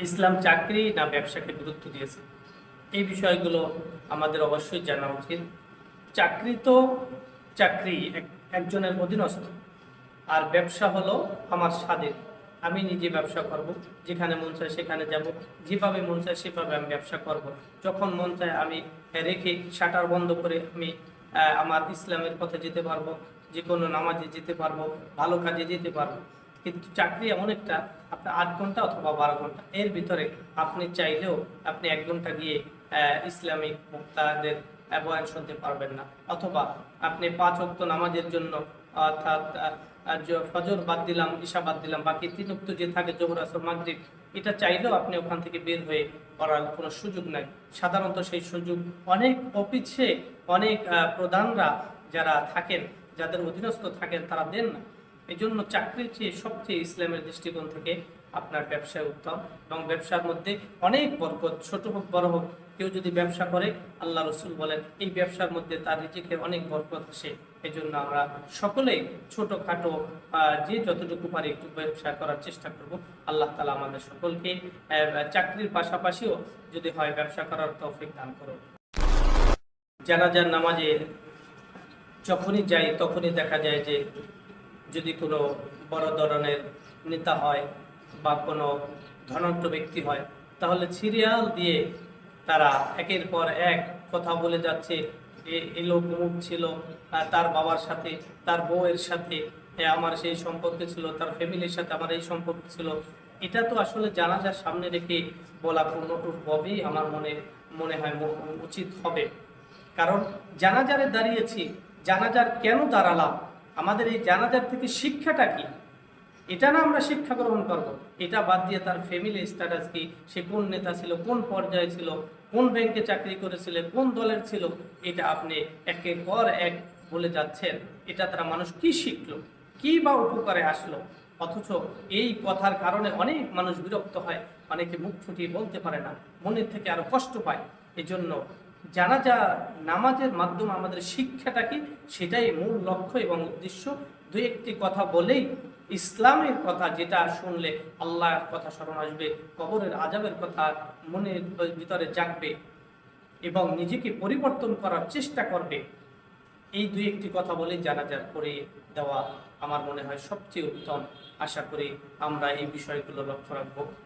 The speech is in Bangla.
ইসলাম চাকরি না ব্যবসাকে গুরুত্ব দিয়েছে? এই বিষয়গুলো আমাদের অবশ্যই জানা উচিত। চাকরি তো চাকরি, এক- একজনের অধীনস্থ। আর ব্যবসা হলো আমার স্বাধীন। আমি নিজে ব্যবসা করব, যেখানে মন চায় সেখানে যাব। যেভাবে মন চায় সেভাবে আমি ব্যবসা করব। যখন মন চায় আমি রেখে শাটার বন্ধ করে আমি আমার ইসলামের পথে যেতে পারব যে কোনো নামাজে যেতে পারব, ভালো কাজে যেতে পারব। কিন্তু চাকরি এমন একটা আপনার আট ঘণ্টা অথবা বারো ঘণ্টা। এর ভিতরে আপনি চাইলেও আপনি এক ঘণ্টা গিয়ে ইসলামিক বক্তাদের আহ, বয়ান শুনতে পারবেন না। অথবা আপনি পাঁচ অক্ত নামাজের জন্য অর্থাৎ ফজর বাদ দিলাম ঈশা বাদ দিলাম বাকি তিন যে থাকে জোহর আসর মাগরিব এটা চাইলেও আপনি ওখান থেকে বের হয়ে করার কোনো সুযোগ নাই। সাধারণত সেই সুযোগ অনেক অফিসে অনেক প্রধানরা যারা থাকেন যাদের অধীনস্থ থাকেন তারা দেন না। এই জন্য চাকরির চেয়ে সবচেয়ে ইসলামের দৃষ্টিকোণ থেকে আপনার ব্যবসায় উত্তম এবং ব্যবসার মধ্যে অনেক বরকত, ছোট হোক, বড় হোক, কেউ যদি ব্যবসা করে, আল্লাহ রসুল বলেন, এই ব্যবসার মধ্যে তার নিজেকে অনেক বরকত আসে। এই জন্য আমরা সকলেই ছোটোখাটো যে যতটুকু পারি একটু ব্যবসা করার চেষ্টা করব। আল্লাহ তালা আমাদের সকলকে চাকরির পাশাপাশিও যদি হয় ব্যবসা করার তৌফিক দান করো জানাজার নামাজে যখনই যাই, তখনই দেখা যায় যে যদি কোনো বড় ধরনের নেতা হয় বা কোনো ধনাঢ্য ব্যক্তি হয়, তাহলে সিরিয়াল দিয়ে তারা একের পর এক কথা বলে যাচ্ছে, এ- লোক মুখ ছিল তার বাবার সাথে, তার বউয়ের সাথে আমার সেই সম্পর্ক ছিল, তার ফ্যামিলির সাথে আমার এই সম্পর্ক ছিল। এটা তো আসলে জানাজার সামনে রেখে বলা পূর্ণটুকভাবেই আমার মনে মনে হয় উচিত হবে। কারণ জানাজারে দাঁড়িয়েছি, জানাজার কেন দাঁড়ালাম আমাদের এই জানাজার থেকে শিক্ষাটা কি? এটা না আমরা শিক্ষা গ্রহণ করব। এটা বাদ দিয়ে তার ফ্যামিলি স্ট্যাটাস কি? সে কোন নেতা ছিল? কোন পর্যায়ে ছিল? কোন ব্যাংকে চাকরি করেছিল? কোন দলের ছিল? এটা আপনি একের পর এক বলে যাচ্ছেন। এটা তারা মানুষ কি শিখলো? কি বা উপকারে আসলো? অথচ এই কথার কারণে অনেক মানুষ বিরক্ত হয়। অনেকে মুখ ফুটিয়ে বলতে পারে না। মনের থেকে আরও কষ্ট পায়। এই জন্য জানাজা নামাজের মাধ্যমে আমাদের শিক্ষাটা কি সেটাই মূল লক্ষ্য এবং উদ্দেশ্য। দু একটি কথা বলেই ইসলামের কথা যেটা শুনলে আল্লাহর কথা স্মরণ আসবে, কবরের আজাবের কথা মনের ভিতরে জাগবে এবং নিজেকে পরিবর্তন করার চেষ্টা করবে। এই দুই একটি কথা বলে জানাজার করে দেওয়া আমার মনে হয় সবচেয়ে উত্তম। আশা করি আমরা এই বিষয়গুলো লক্ষ্য রাখব।